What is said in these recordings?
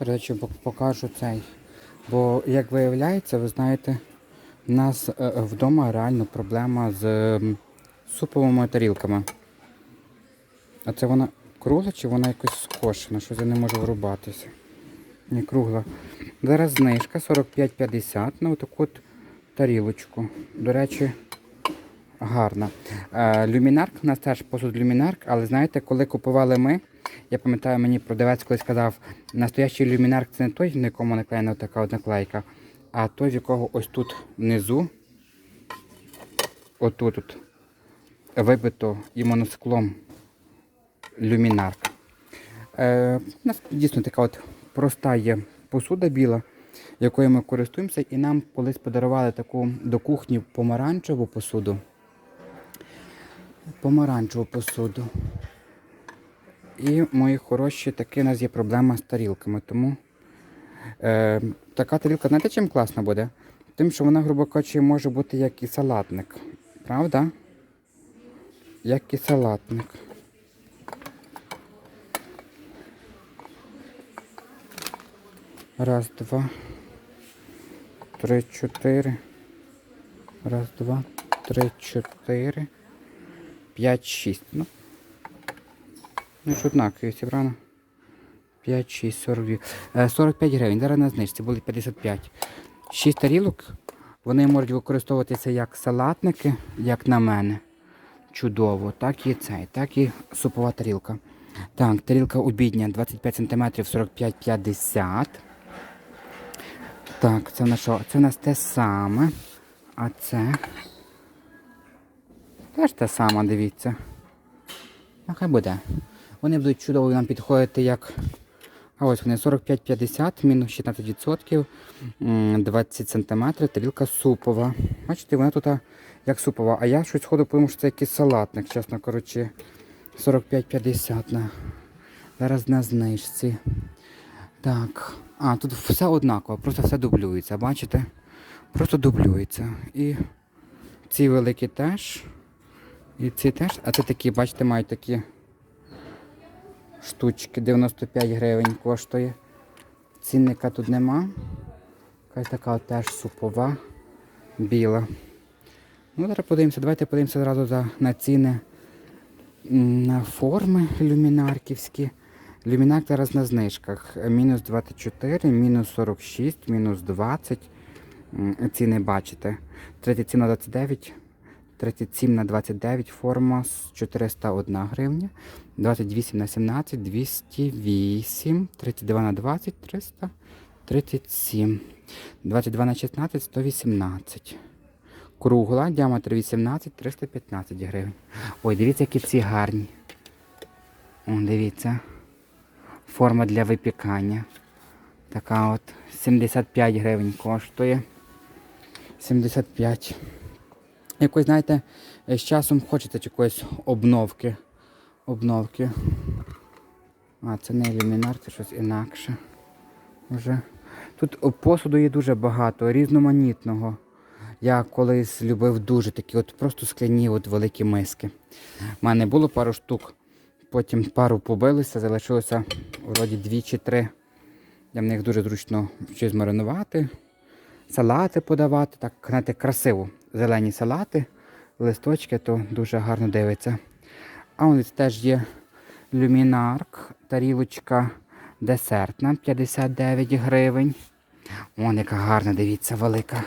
Речі, покажу цей. Бо, як виявляється, ви знаєте, у нас е, вдома реально проблема з суповими тарілками. А це вона кругла чи вона якось скошена? Щось я не можу врубатися. Ні, кругла. Зараз знижка 45,50 на отаку от тарілочку. До речі, гарна. Е, люмінарк, у нас теж посуд люмінарк, але знаєте, коли купували ми, я пам'ятаю, мені продавець колись сказав, настоящий люмінарк це не той, на якому наклеєна така от наклейка, а той, в якого ось тут внизу, отут от, вибито імоносклом люмінарк. Е, у нас дійсно така от проста є посуда біла, якою ми користуємося, і нам колись подарували таку до кухні помаранчеву посуду. Помаранчеву посуду. І мої хороші, таки у нас є проблема з тарілками. Тому е, така тарілка, знаєте, чим класна буде? Тим, що вона, грубо кажучи, може бути як і салатник. Правда? Як і салатник. Раз, два, три, чотири. Раз, два, три, чотири. П'ять, шість. Ну, ну ж однакові зібрано. 5, 6, 42. Е, 45 гривень. Зараз на знижці були 55. 6 тарілок. Вони можуть використовуватися як салатники, як на мене. Чудово. Так і цей, так і супова тарілка. Так, тарілка обідня 25 см 45-50. Так, це на що? Це у нас те саме. А це. Теж те саме, дивіться. Ну, хай буде. Вони будуть чудово нам підходити як. А ось вони 45-50, мінус 16%, 20 см, тарілка супова. Бачите, вона тут як супова. А я щось ходу подумав, що це якийсь салатник, чесно кажучи. 45-50 на. Зараз на знижці. Так. А, тут все однаково, просто все дублюється, бачите? Просто дублюється. І ці великі теж. І ці теж. А це такі, бачите, мають такі штучки. 95 гривень коштує. Цінника тут нема. Якась така теж супова, біла. Ну, зараз подивимося, давайте подивимося одразу за, на ціни на форми люмінарківські. Люмінарк зараз на знижках. Мінус 24, мінус 46, мінус 20. Ціни бачите. Третя ціна 29, 37 на 29, форма з 401 гривня, 28 на 17, 208, 32 на 20, 337, 22 на 16, 118. Кругла, діаметр 18, 315 гривень. Ой, дивіться, які ці гарні. О, дивіться. Форма для випікання. Така от 75 гривень коштує. 75. Якось, знаєте, з часом хочеться якоїсь обновки. Обновки. А, це не ілюмінар, це щось інакше. Вже. Тут посуду є дуже багато, різноманітного. Я колись любив дуже такі от просто скляні от великі миски. У мене було пару штук, потім пару побилися, залишилося вроді дві чи три. Я в них дуже зручно щось маринувати, салати подавати, так, знаєте, красиво. Зелені салати, листочки, то дуже гарно дивиться. А ось теж є люмінарк, тарілочка десертна, 59 гривень. Вон яка гарна, дивіться, велика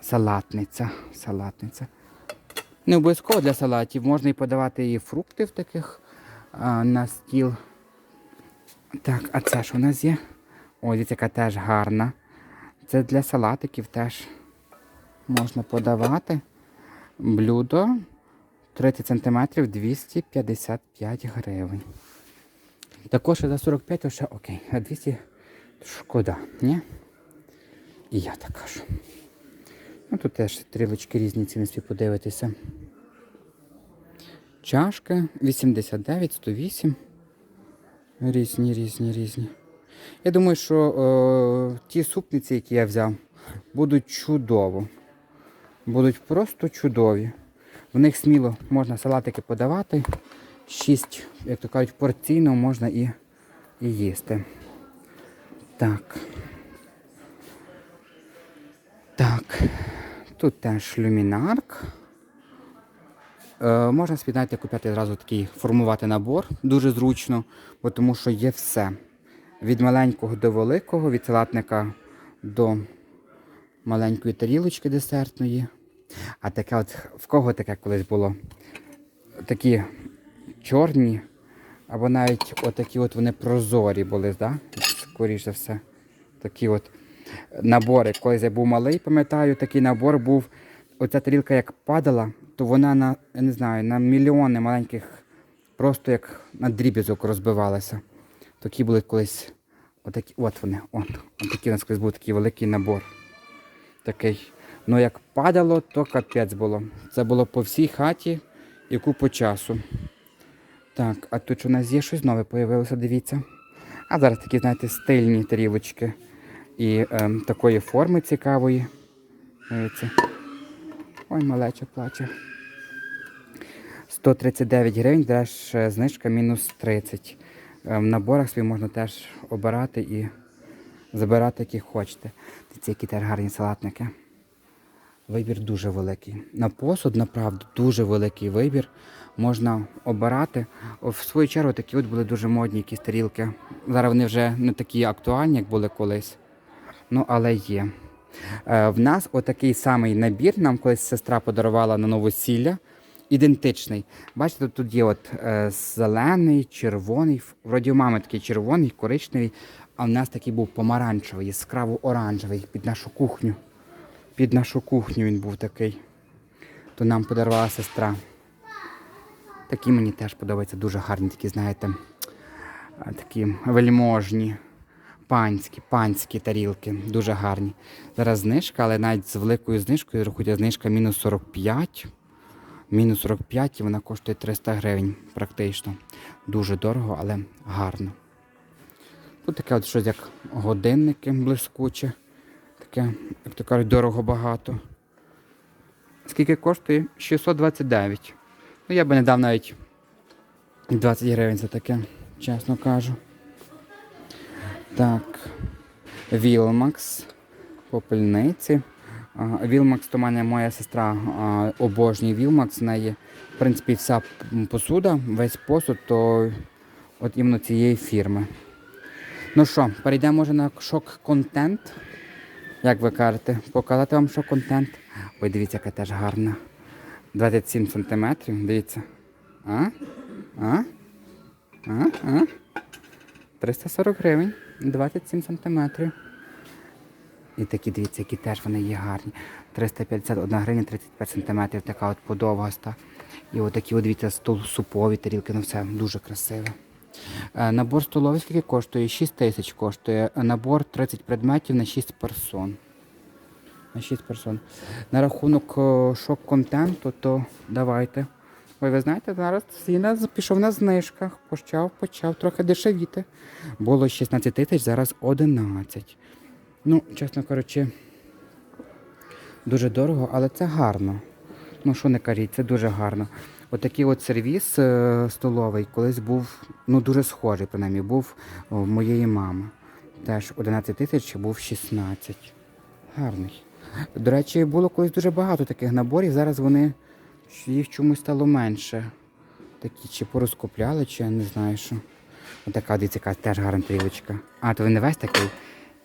салатниця. салатниця. Не обов'язково для салатів, можна і подавати і фрукти в таких а, на стіл. Так, а це що у нас є? Ось яка теж гарна. Це для салатиків теж можна подавати. Блюдо 30 см 255 гривень. Також за 45 то ще окей. А 200 шкода, ні? І я так кажу. Ну тут теж стрілочки різні ціни собі подивитися. Чашка 89, 108. Різні, різні, різні. Я думаю, що е, ті супниці, які я взяв, будуть чудово. Будуть просто чудові. В них сміло можна салатики подавати. Шість, як то кажуть, порційно можна і, і їсти. Так. Так. Тут теж люмінарк. Е, можна собі, знаєте, купити одразу такий формувати набор. Дуже зручно, бо тому що є все. Від маленького до великого, від салатника до маленької тарілочки десертної. А таке от в кого таке колись було? Такі чорні, або навіть отакі от вони прозорі були, да? за все. Такі от набори. Колись я був малий, пам'ятаю, такий набор був. Оця тарілка як падала, то вона на, я не знаю, на мільйони маленьких, просто як на дріб'язок розбивалася. Такі були колись. Отакі, от вони. От, от такий у нас колись був такий великий набор. Такий. Ну як падало, то капець було. Це було по всій хаті і купу часу. Так, а тут у нас є щось нове появилося, дивіться. А зараз такі, знаєте, стильні тарілочки. І ем, такої форми цікавої. Дивіться. Ой, малеча плаче. 139 гривень, теж е, знижка мінус 30. Е, В наборах собі можна теж обирати і забирати, які хочете. Дивіться, які гарні салатники. Вибір дуже великий. На посуд, направду, дуже великий вибір. Можна обирати. В свою чергу такі от були дуже модні якісь тарілки. Зараз вони вже не такі актуальні, як були колись. Ну, але є. Е, в нас отакий самий набір нам колись сестра подарувала на новосілля. Ідентичний. Бачите, тут, є от е, зелений, червоний, вроді у мами такий червоний, коричневий, а в нас такий був помаранчевий, яскраво оранжевий під нашу кухню. Під нашу кухню він був такий. То нам подарувала сестра. Такі мені теж подобаються, дуже гарні, такі, знаєте, такі вельможні, панські, панські тарілки, дуже гарні. Зараз знижка, але навіть з великою знижкою, рахуйте, знижка мінус 45. Мінус 45 і вона коштує 300 гривень практично. Дуже дорого, але гарно. Тут таке от щось як годинники блискуче. Таке, як то кажуть, дорого багато. Скільки коштує? 629. Ну, я би не дав навіть 20 гривень за таке, чесно кажу. Так. Вілмакс. Попельниці. Вілмакс то мене моя сестра обожнює Вілмакс. В неї, в принципі, вся посуда, весь посуд, то от іменно цієї фірми. Ну що, перейдемо може на шок-контент. Як ви кажете, показати вам шок-контент. Ой, дивіться, яка теж гарна. 27 сантиметрів, дивіться. А? А? А? А? 340 гривень, 27 сантиметрів. І такі, дивіться, які теж вони є гарні. 351 гривня 35 сантиметрів, така от подовгаста. І отакі, от, дивіться, стол супові тарілки, ну все дуже красиве. Е, Набор столовий скільки коштує? 6 тисяч коштує. Е, Набор 30 предметів на 6 персон. На 6 персон. На рахунок шок-контенту, то давайте. Ой, ви знаєте, зараз ціна пішов на знижках, почав, почав трохи дешевіти. Було 16 тисяч, зараз 11. Ну, чесно кажучи, дуже дорого, але це гарно. Ну, що не кажіть, це дуже гарно. Отакий от сервіс е, столовий колись був ну, дуже схожий, принаймні, був у моєї мами. Теж 11 тисяч, був 16. Гарний. До речі, було колись дуже багато таких наборів, зараз вони їх чомусь стало менше. Такі чи порозкупляли, чи я не знаю що. Отака дивіться, яка теж гарна тарілочка. А, то він не весь такий.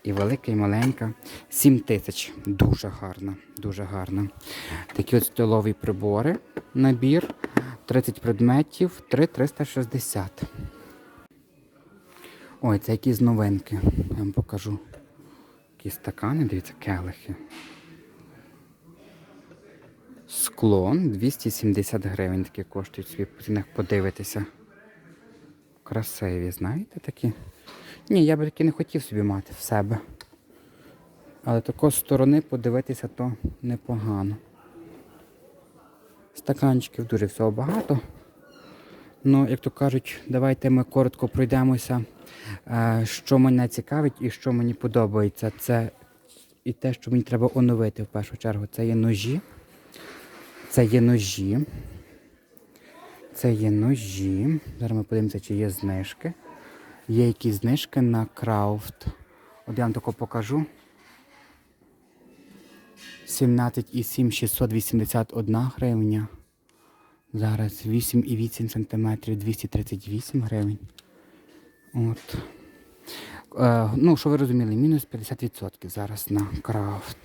І велика, і маленька. 7 тисяч. Дуже гарно, дуже гарно. Такі от столові прибори. Набір. 30 предметів, 3,360. Ой, це якісь новинки. Я вам покажу. Якісь стакани, дивіться, келихи. Склон 270 гривень такі коштують собі подивитися. Красиві, знаєте такі? Ні, я би такі не хотів собі мати в себе. Але такої сторони подивитися то непогано. Стаканчиків дуже всього багато. Ну, як то кажуть, давайте ми коротко пройдемося, е, що мене цікавить і що мені подобається. Це і те, що мені треба оновити в першу чергу. Це є ножі. Це є ножі. Це є ножі. Зараз ми подивимося, чи є знижки. Є якісь знижки на крафт. От я вам тако покажу. 17,7 681 гривня. Зараз 8,8 см 238 гривень. От. Е, ну, що ви розуміли, мінус 50% зараз на крафт.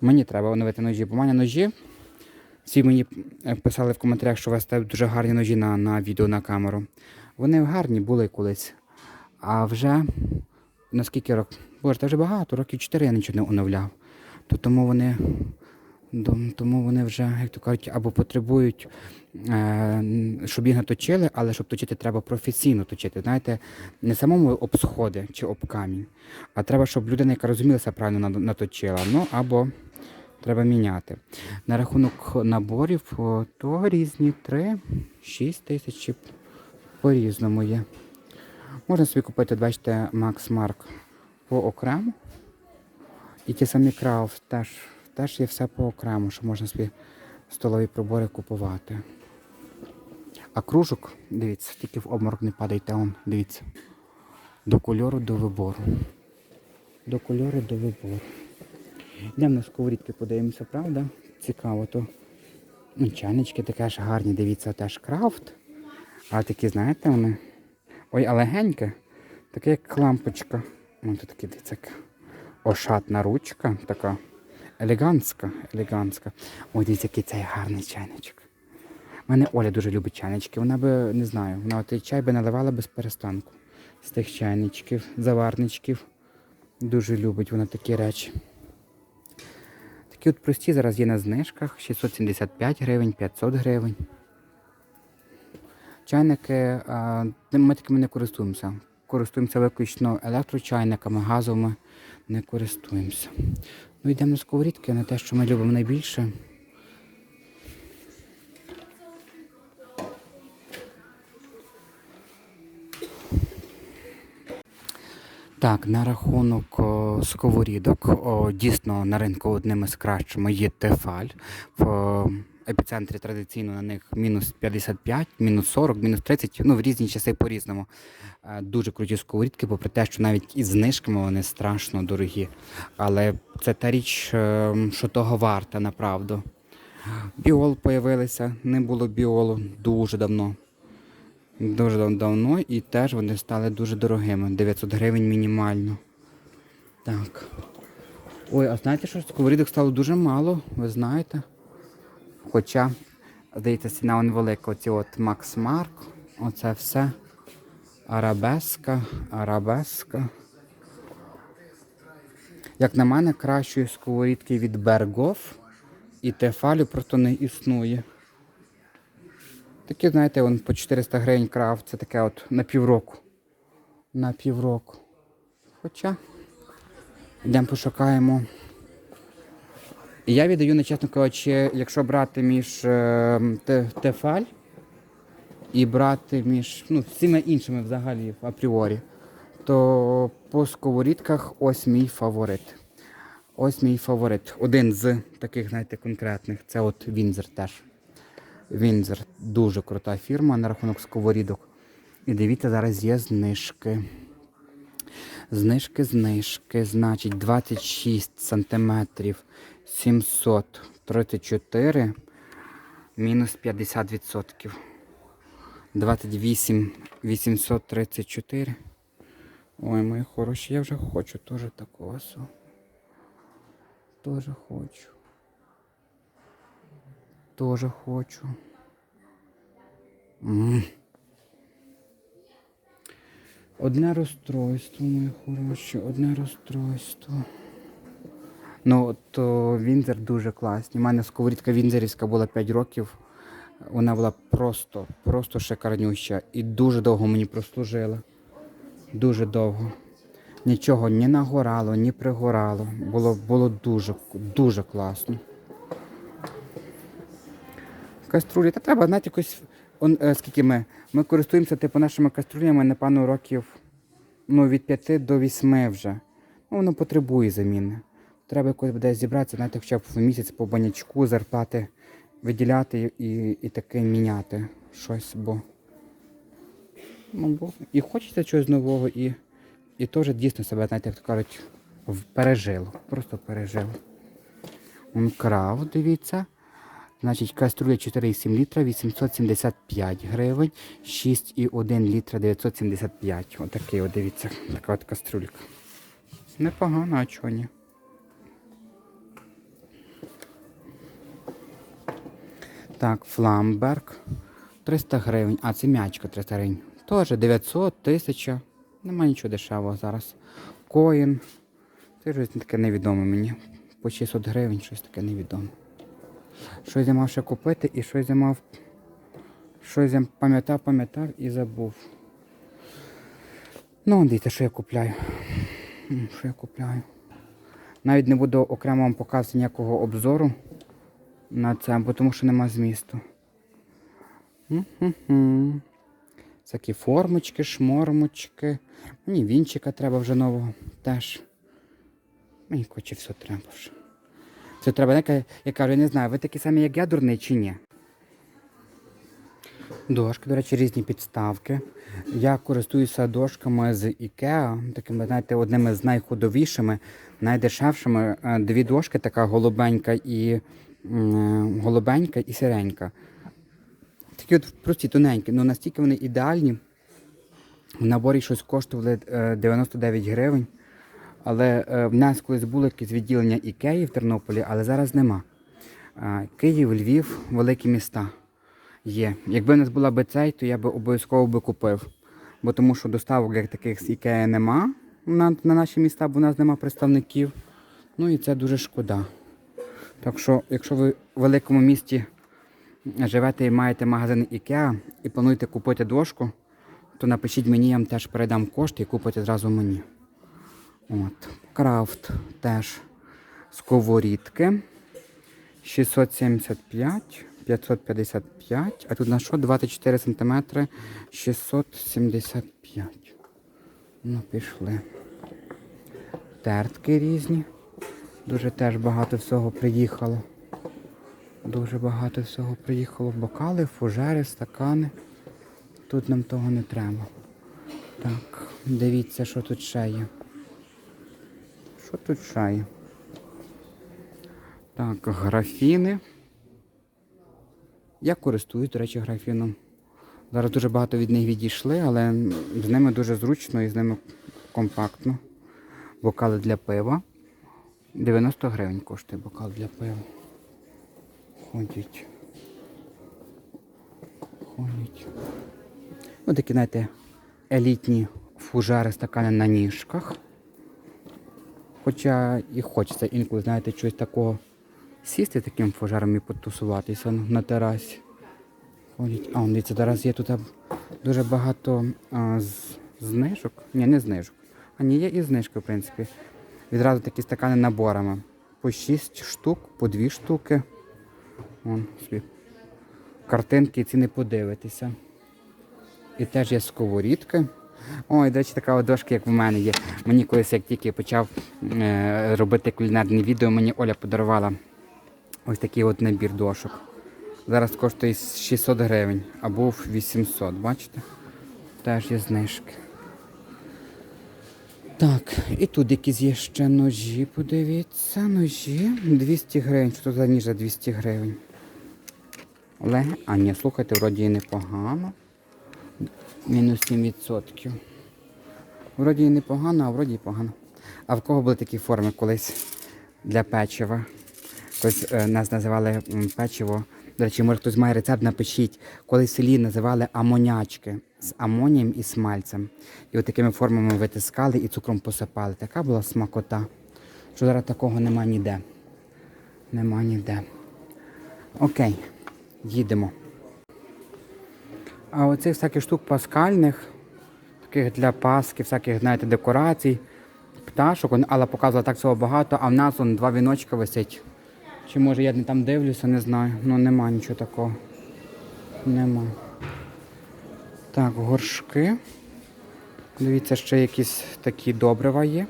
Мені треба оновити ножі, бо в мене ножі. Всі мені е, писали в коментарях, що у вас там дуже гарні ножі на, на відео на камеру. Вони гарні були колись. А вже наскільки років? Боже, це вже багато, років 4 я нічого не оновляв. То тому вони, тому вони вже, як то кажуть, або потребують, е, щоб їх наточили, але щоб точити, треба професійно точити. Знаєте, не самому об сходи чи об камінь, а треба, щоб людина, яка розумілася, правильно наточила. Ну або треба міняти. На рахунок наборів, то різні 3-6 тисяч по-різному є. Можна собі купити, бачите, Max Mark по окремо. І ті самі Крафт теж, теж є все по окремо, що можна собі столові прибори купувати. А кружок, дивіться, тільки в обморок не падайте, он, дивіться. До кольору до вибору. До кольору до вибору. Йдемо на сковорідки, подивимося, правда? Цікаво, то чайнички такі ж гарні, дивіться, теж крафт. А такі, знаєте, вони. Ой, а легеньке. Таке як лампочка. Ну, тут такі дивіться, ошатна ручка, така елегантська, елегантська. Ой, дивіться, який цей гарний чайничок. У мене Оля дуже любить чайнички. Вона би, не знаю, вона той чай би наливала без перестанку. З тих чайничків, заварничків. Дуже любить вона такі речі. Такі от прості зараз є на знижках. 675 гривень, 500 гривень. Чайники, ми такими не користуємося. Користуємося виключно електрочайниками, газовими не користуємося. Ну, йдемо на сковорідки, на те, що ми любимо найбільше. Так, на рахунок о, сковорідок, о, дійсно на ринку одним із кращими є Тефаль. В о, епіцентрі традиційно на них мінус 55, мінус 40, мінус 30, ну в різні часи по-різному. Е, Дуже круті сковорідки, попри те, що навіть із знижками вони страшно дорогі. Але це та річ, е, що того варта, направду. Біол появилися, не було біолу дуже давно. Дуже давно і теж вони стали дуже дорогими. 900 гривень мінімально. Так. Ой, а знаєте, що сковорідок стало дуже мало, ви знаєте? Хоча, здається, ціна велика. Оці от Макс Марк, оце все. Арабеска, арабеска. Як на мене, кращої сковорідки від Бергоф і Тефалю просто не існує. Такі, знаєте, вон по 400 гривень крафт, це таке от на півроку. На півроку. Хоча йдемо пошукаємо. Я віддаю, не чесно кажучи, якщо брати між е, те- тефаль і брати між ну, всіма іншими взагалі апріорі, то по сковорідках ось мій фаворит. Ось мій фаворит. Один з таких, знаєте, конкретних. Це от Вінзер теж. Вінзер дуже крута фірма на рахунок сковорідок. І дивіться, зараз є знижки. Знижки, знижки. Значить, 26 сантиметрів 734 мінус 50%. 28 834. Ой, мої хороші, я вже хочу теж такого. Теж хочу. Тоже хочу. М. Одне розстройство, мої хороші, одне розстройство. Ну, от о, Вінзер дуже класний. У мене сковорідка Вінзерівська була 5 років. Вона була просто, просто шикарнюща і дуже довго мені прослужила. Дуже довго. Нічого ні нагорало, ні пригорало. Було, було дуже, дуже класно. Каструлі. Та треба, знаєте, якось. Он, е, скільки ми? Ми користуємося типу нашими каструлями, напевно, років ну, від 5 до 8 вже. Ну, воно потребує заміни. Треба якось буде зібратися, знаєте, хоча б в місяць по банячку, зарплати виділяти і, і таке міняти щось, бо. Ну, бо і хочеться чогось нового, і, І теж дійсно себе, знаєте, як то кажуть, пережило. Просто пережило. Крав, дивіться. Значить, каструля 4,7 літра, 875 гривень, 6,1 літра 975. Отакий, от дивіться, така от каструлька. Непогано, а чого ні? Так, фламберг 300 гривень. А, це м'ячка 300 гривень. Теж 900, 1000. Нема нічого дешевого зараз. Коін. Це щось таке невідоме мені. По 600 гривень, щось таке невідоме. Щось я мав ще купити і щось я мав. Щось я пам'ятав, пам'ятав і забув. Ну, дивіться, що я купляю. Що я купляю? Навіть не буду окремо вам показувати ніякого обзору на це, бо тому що нема змісту. М-м-м. Формочки, шмормочки. Мені вінчика треба вже нового теж. Мені хоче все треба вже. Це треба, я кажу, я не знаю, ви такі самі, як я, дурний чи ні? Дошки, до речі, різні підставки. Я користуюся дошками з IKEA, такими, знаєте, одними з найходовішими, найдешевшими. Е, Дві дошки, така голубенька і голубенька і сиренька. Такі от прості, тоненькі, але настільки вони ідеальні. В наборі щось коштували е, 99 гривень. Але е, в нас колись було якесь відділення Ікеї в Тернополі, але зараз нема. Київ, Львів, великі міста є. Якби в нас була би цей, то я би обов'язково би купив. Бо тому що доставок як таких з Ікеї нема на, на наші міста, бо в нас нема представників. Ну і це дуже шкода. Так що, якщо ви в великому місті живете і маєте магазин Ікеа і плануєте купити дошку, то напишіть мені, я вам теж передам кошти і купите зразу мені. От. Крафт теж сковорідки. 675, 555, а тут на що 24 см 675. Ну, пішли. Тертки різні. Дуже теж багато всього приїхало. Дуже багато всього приїхало. Бокали, фужери, стакани. Тут нам того не треба. Так, дивіться, що тут ще є. Що тут ще? Так, графіни. Я користуюсь, до речі, графіном. Зараз дуже багато від них відійшли, але з ними дуже зручно і з ними компактно. Бокали для пива. 90 гривень коштує бокал для пива. Ходять. Ходять. Ось такі, знаєте, елітні фужари стакани на ніжках. Хоча і хочеться інколи, знаєте, щось такого сісти таким фужаром і потусуватися на терасі. Ходять. А, дивіться, зараз є тут дуже багато а, з, знижок. Ні, не знижок. А ні, є і знижки, в принципі. Відразу такі стакани наборами. По 6 штук, по 2 штуки. Вон, собі. Картинки і ціни подивитися. І теж є сковорідки. Ой, до речі, така дошка, як в мене є. Мені колись, як тільки почав е, робити кулінарні відео, мені Оля подарувала ось такий от набір дошок. Зараз коштує 600 гривень, а був 800, бачите? Теж є знижки. Так, і тут якісь є ще ножі, подивіться, ножі. 200 гривень. Що за ніж за 200 гривень? Але, а ні, слухайте, вроді і непогано. Мінус 7%. Вроді і непогано, а вроді і погано. А в кого були такі форми колись для печива? Колись е, нас називали печиво. До речі, може хтось має рецепт, напишіть. Колись в селі називали амонячки з амонієм і смальцем. І от такими формами витискали і цукром посипали. Така була смакота. Що зараз такого нема ніде. Нема ніде. Окей, їдемо. А оцих всяких штук паскальних, таких для паски, всяких, знаєте, декорацій, пташок, Алла показувала так всього багато, а в нас он два віночка висять. Чи може я не там дивлюся, не знаю. Ну нема нічого такого. Нема. Так, горшки. Дивіться, ще якісь такі добрива є.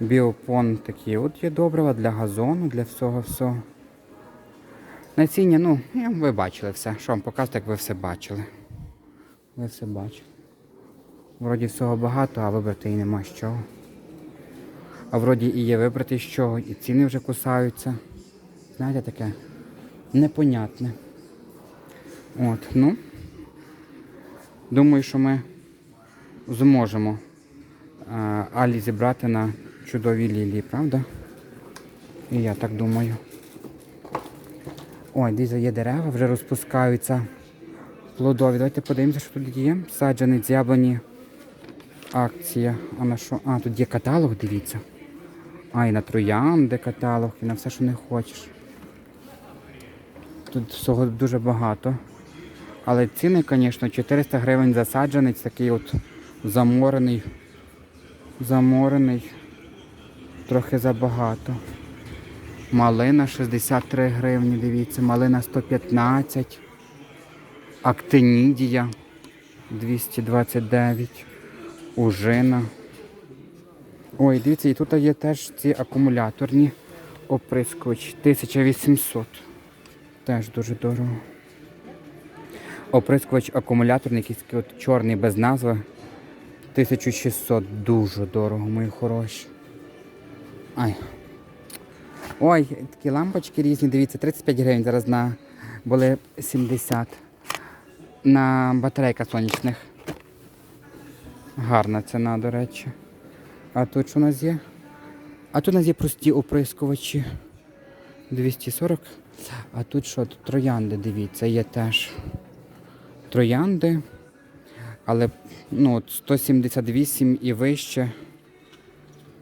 Біопон такі от є добрива для газону, для всього всього. Насіння, ну, ви бачили все. Що вам показати, як ви все бачили. Ви все бачили. Вроді всього багато, а вибрати і нема з чого. А вроді і є вибрати з чого, і ціни вже кусаються. Знаєте, таке непонятне. От, ну. Думаю, що ми зможемо а, Алі зібрати на чудові лілії, правда? І я так думаю. Ой, дивіться, є дерева, вже розпускаються плодові. Давайте подивимося, що тут є. Саджанець яблуні. Акція. А на що? А, тут є каталог, дивіться. А, і на троянди каталог, і на все, що не хочеш. Тут всього дуже багато. Але ціни, звісно, 400 гривень за саджанець, такий от заморений. Заморений. Трохи забагато. Малина 63 гривні, дивіться, малина 115. Актинідія 229. Ужина. Ой, дивіться, і тут є теж ці акумуляторні оприскувачі. 1800. Теж дуже дорого. Оприскувач акумуляторний, якийсь от чорний без назви. 1600. Дуже дорого, мої хороші. Ай. Ой, такі лампочки різні, дивіться, 35 гривень зараз на були 70. На батарейках сонячних. Гарна ціна, до речі. А тут що у нас є? А тут у нас є прості оприскувачі. 240. А тут що? Тут троянди, дивіться, є теж. Троянди. Але ну, 178 і вище.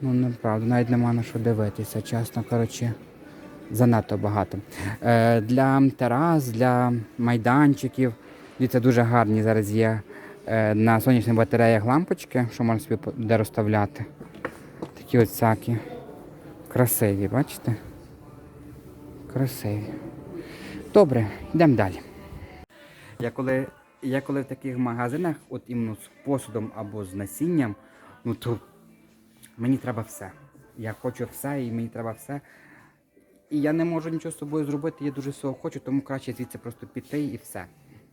Ну, неправда, навіть нема на що дивитися, чесно, коротше, занадто багато. Е, для терас, для майданчиків. Дивіться, дуже гарні зараз є е, на сонячних батареях лампочки, що можна собі де розставляти. Такі от всякі красиві, бачите? Красиві. Добре, йдемо далі. Я коли, я коли в таких магазинах, от іменно з посудом або з насінням, ну то мені треба все. Я хочу все і мені треба все. І я не можу нічого з собою зробити, я дуже всього хочу, тому краще звідси просто піти і все.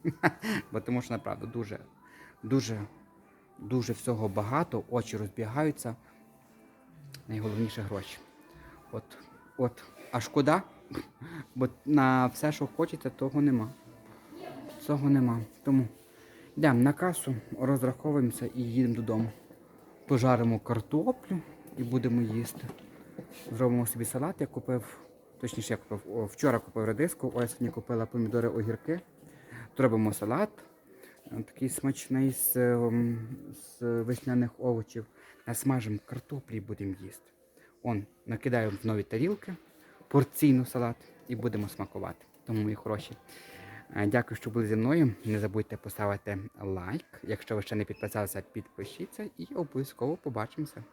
Бо тому що направду дуже, дуже, дуже всього багато, очі розбігаються. Найголовніше гроші. От, от, а шкода, бо на все, що хочеться, того нема. Цього нема. Тому йдемо на касу, розраховуємося і їдемо додому. Пожаримо картоплю і будемо їсти. Зробимо собі салат, я купив, точніше, я купив, о, вчора купив редиску, ось сьогодні купила помідори огірки. Зробимо салат, е, такий смачний з, ем, з весняних овочів. Насмажимо картоплі і будемо їсти. Он, накидаємо в нові тарілки, порційну салат і будемо смакувати. Тому, мої хороші. Е, Дякую, що були зі мною. Не забудьте поставити лайк. Якщо ви ще не підписалися, підпишіться і обов'язково побачимося.